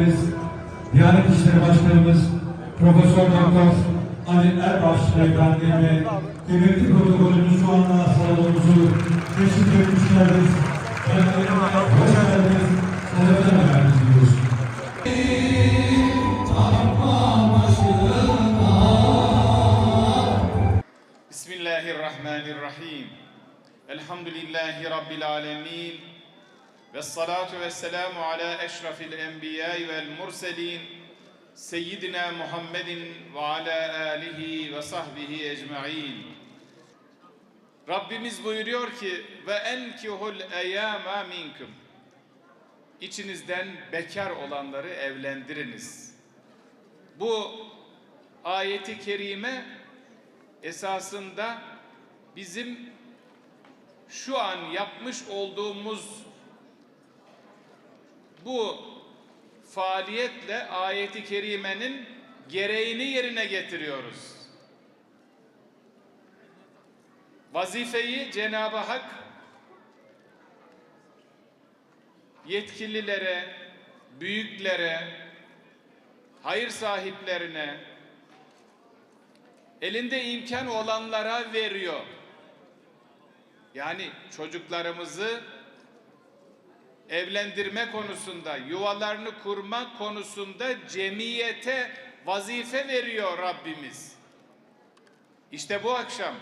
Valimiz, Diyanet İşleri Başkanımız, Profesör Doktor Ali Erbaş Beyefendi ve kıymetli protokolümüz şu anda salonumuzu teşvik etmişlerdir. Kendilerine hoş geldiniz, selamlar verdiniz diyoruz. Bismillahirrahmanirrahim. Elhamdülillahi Rabbil Alemin. Vessalatu vesselamu ala eşrafil enbiyai vel murselin Seyyidina Muhammedin ve ala alihi ve sahbihi ecma'in Rabbimiz buyuruyor ki ve enkihul eyyama minkum İçinizden bekar olanları evlendiriniz. Bu ayeti kerime esasında bizim şu an yapmış olduğumuz bu faaliyetle ayeti kerimenin gereğini yerine getiriyoruz. Vazifeyi Cenab-ı Hak yetkililere, büyüklere, hayır sahiplerine, elinde imkan olanlara veriyor. Yani çocuklarımızı evlendirme konusunda, yuvalarını kurma konusunda cemiyete vazife veriyor Rabbimiz. İşte bu akşam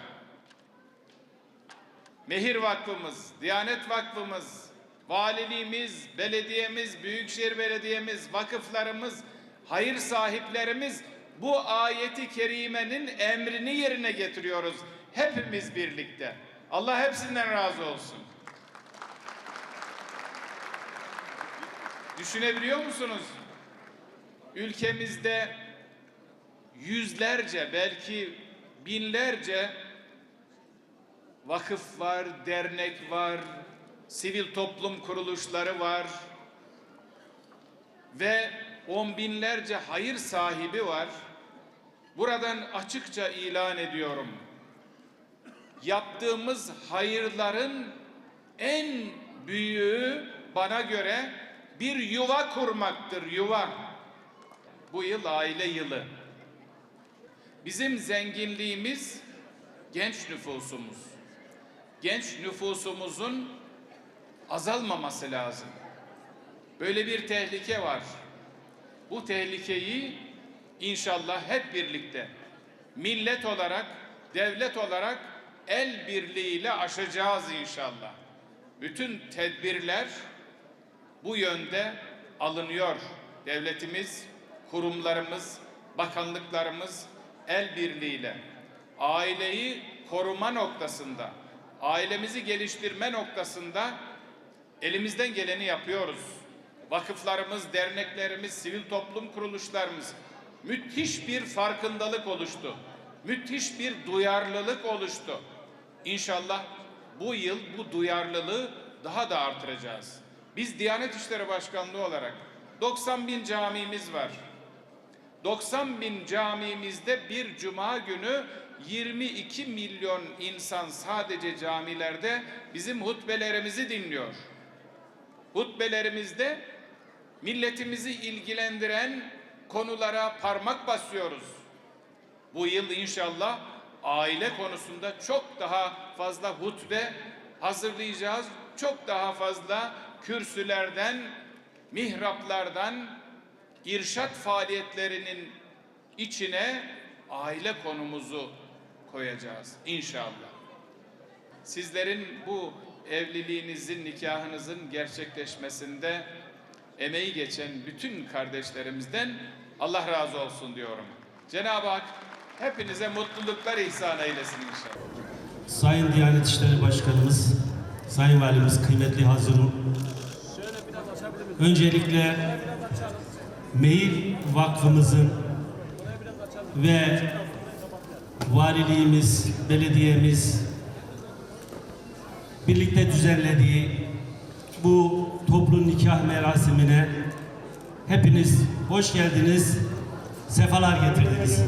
Mehir Vakfımız, Diyanet Vakfımız, valiliğimiz, belediyemiz, büyükşehir belediyemiz, vakıflarımız, hayır sahiplerimiz bu ayeti kerimenin emrini yerine getiriyoruz. Hepimiz birlikte. Allah hepsinden razı olsun. Düşünebiliyor musunuz? Ülkemizde yüzlerce belki binlerce vakıf var, dernek var, sivil toplum kuruluşları var ve on binlerce hayır sahibi var. Buradan açıkça ilan ediyorum. Yaptığımız hayırların en büyüğü bana göre bir yuva kurmaktır, yuva. Bu yıl aile yılı. Bizim zenginliğimiz genç nüfusumuz. Genç nüfusumuzun azalmaması lazım. Böyle bir tehlike var. Bu tehlikeyi inşallah hep birlikte millet olarak, devlet olarak el birliğiyle aşacağız inşallah. Bütün tedbirler bu yönde alınıyor. Devletimiz, kurumlarımız, bakanlıklarımız el birliğiyle aileyi koruma noktasında, ailemizi geliştirme noktasında elimizden geleni yapıyoruz. Vakıflarımız, derneklerimiz, sivil toplum kuruluşlarımız müthiş bir farkındalık oluştu. Müthiş bir duyarlılık oluştu. İnşallah bu yıl bu duyarlılığı daha da artıracağız. Biz Diyanet İşleri Başkanlığı olarak 90 bin camimiz var. 90 bin camimizde bir cuma günü 22 milyon insan sadece camilerde bizim hutbelerimizi dinliyor. Hutbelerimizde milletimizi ilgilendiren konulara parmak basıyoruz. Bu yıl inşallah aile konusunda çok daha fazla hutbe hazırlayacağız. Çok daha fazla kürsülerden, mihraplardan, irşat faaliyetlerinin içine aile konumuzu koyacağız inşallah. Sizlerin bu evliliğinizin, nikahınızın gerçekleşmesinde emeği geçen bütün kardeşlerimizden Allah razı olsun diyorum. Cenab-ı Hak hepinize mutluluklar ihsan eylesin inşallah. Sayın Diyanet İşleri Başkanımız, Sayın Valimiz, kıymetli hazırım. Öncelikle Mehir Vakfımızın ve valiliğimiz, belediyemiz birlikte düzenlediği bu toplu nikah merasimine hepiniz hoş geldiniz, sefalar getirdiniz.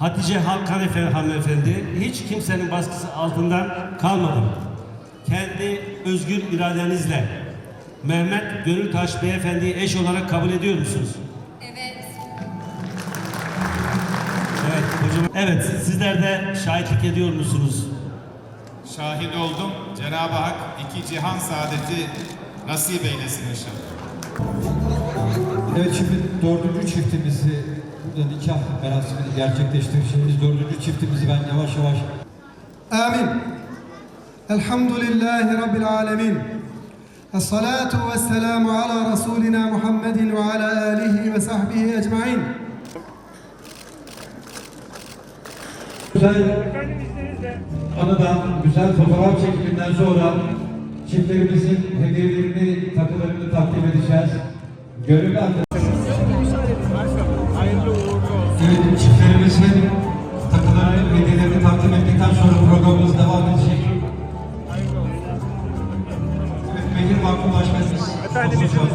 Hatice Halkan Efe hanımefendi hiç kimsenin baskısı altından kalmadım. Kendi özgür iradenizle Mehmet Gönültaş Beyefendi'yi eş olarak kabul ediyor musunuz? Evet. Evet hocam. Evet sizler de şahitlik ediyor musunuz? Şahit oldum. Cenab-ı Hak iki cihan saadeti nasip eylesin inşallah. Evet şimdi dördüncü çiftimizi nikah merasimini gerçekleştireceğimiz dördüncü çiftimizi ben yavaş yavaş... Amin. Elhamdülillahi Rabbil Alemin. Esselatu ve selamu ala Resulina Muhammedin ve ala alihi ve sahbihi ecmain. Güzel anıdan, güzel fotoğraf çekiminden sonra çiftlerimizin hediyelerini, takılarını takdim edeceğiz. Görevli Evet, çiftlerimizin takılarını, hediyelerini takdim ettikten sonra programımız devam edecek. Evet, Mehir Vakfı Başkanımız. Efendim,